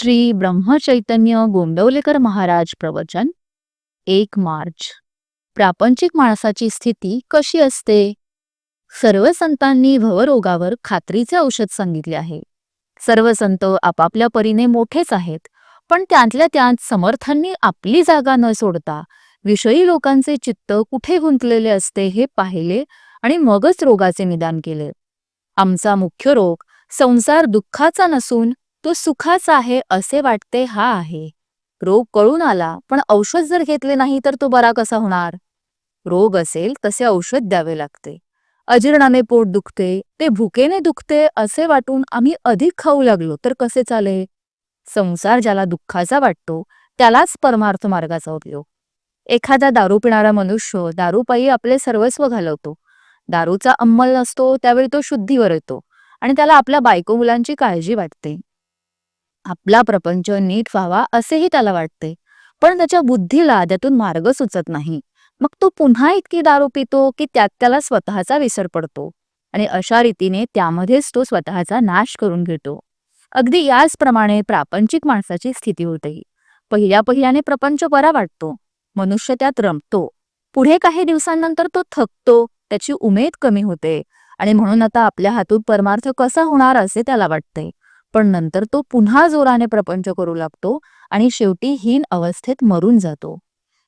श्री ब्रह्मचैतन्य गोंडवलेकर महाराज प्रवचन एक मार्च. प्रापंचिक माणसाची स्थिती कशी असते? सर्व संतांनी भवरोगावर खात्रीचे औषध सांगितले आहे. सर्व संत आपापल्या परीने मोठेच आहेत पण त्यातल्या त्यात समर्थांनी आपली जागा न सोडता विषयी लोकांचे चित्त कुठे गुंतलेले असते हे पाहिले आणि मगच रोगाचे निदान केले. आमचा मुख्य रोग संसार दुःखाचा नसून तो सुखाचा आहे असे वाटते हा आहे. रोग कळून आला पण औषध जर घेतले नाही तर तो बरा कसा होणार? रोग असेल तसे औषध द्यावे लागते. अजीर्णाने पोट दुखते ते भुकेने दुखते असे वाटून आम्ही अधिक खाऊ लागलो तर कसे चाले संसार ज्याला दुःखाचा वाटतो त्यालाच परमार्थ मार्गाचा उपयोग. एखादा दारू पिणारा मनुष्य दारूपायी आपले सर्वस्व घालवतो. दारूचा अंमल नसतो त्यावेळी तो शुद्धीवर येतो आणि त्याला आपल्या बायको मुलांची काळजी वाटते. आपला प्रपंच नीट व्हावा असेही त्याला वाटते. पण त्याच्या बुद्धीला त्यातून मार्ग सुचत नाही. मग तो पुन्हा इतकी दारू पितो की त्यात त्याला स्वतःचा विसर पडतो. आणि अशा रीतीने त्यामध्येच तो स्वतःचा नाश करून घेतो. अगदी याचप्रमाणे प्रापंचिक माणसाची स्थिती होते. पहिल्या पहिल्याने प्रपंच बरा वाटतो. मनुष्य त्यात रमतो. पुढे काही दिवसांनंतर तो थकतो. त्याची उमेद कमी होते. आणि म्हणून आता आपल्या हातून परमार्थ कसा होणार असे त्याला वाटते. पण नंतर तो पुन्हा जोराने प्रपंच करू लागतो आणि शेवटी हीन अवस्थेत मरून जातो.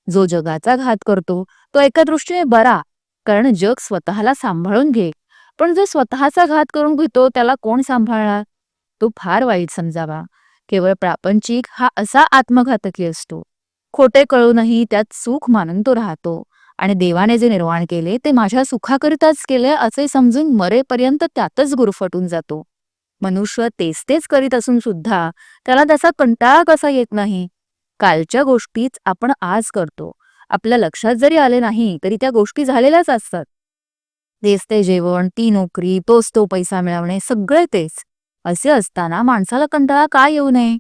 जो जगाचा घात करतो तो एका दृष्टीने बरा कारण जग स्वतःला सांभाळून घे. पण जो स्वतःचा घात करून घेतो त्याला कोण सांभाळणार? तो फार वाईट समजावा. केवळ प्रापंचिक हा असा आत्मघातकी असतो. खोटे कळूनही त्यात सुख मानून तो राहतो. आणि देवाने जे निर्माण केले ते माझ्या सुखाकरिताच केले असे समजून मरेपर्यंत त्यातच गुरफटून जातो. मनुष्य तेच तेच करीत असून सुद्धा त्याला त्याचा कंटाळा कसा येत नाही? कालच्या गोष्टीच आपण आज करतो. आपल्या लक्षात जरी आले नाही तरी त्या गोष्टी झालेल्याच असतात. तेच ते जेवण ती नोकरी तोच तो पैसा मिळवणे सगळे तेच. असे असताना माणसाला कंटाळा का येऊ नये?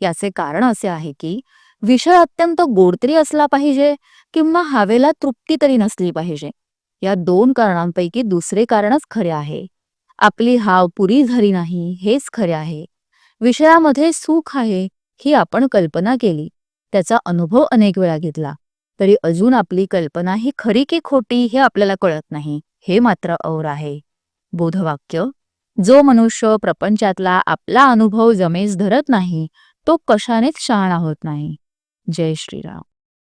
याचे कारण असे आहे की विषय अत्यंत गोड तरी असला पाहिजे किंवा हवेला तृप्ती तरी नसली पाहिजे. या दोन कारणांपैकी दुसरे कारणच खरे आहे. आपली हाव पुरी झाली नाही हेच खरे आहे. विषयामध्ये सुख आहे ही आपण कल्पना केली. त्याचा अनुभव अनेक वेळा घेतला. तरी अजून आपली कल्पना ही खरी की खोटी हे आपल्याला कळत नाही. हे मात्र और आहे. बोधवाक्य जो मनुष्य प्रपंचातला आपला अनुभव जमेस धरत नाही तो कशानेच शहाणा होत नाही. जय श्रीराम.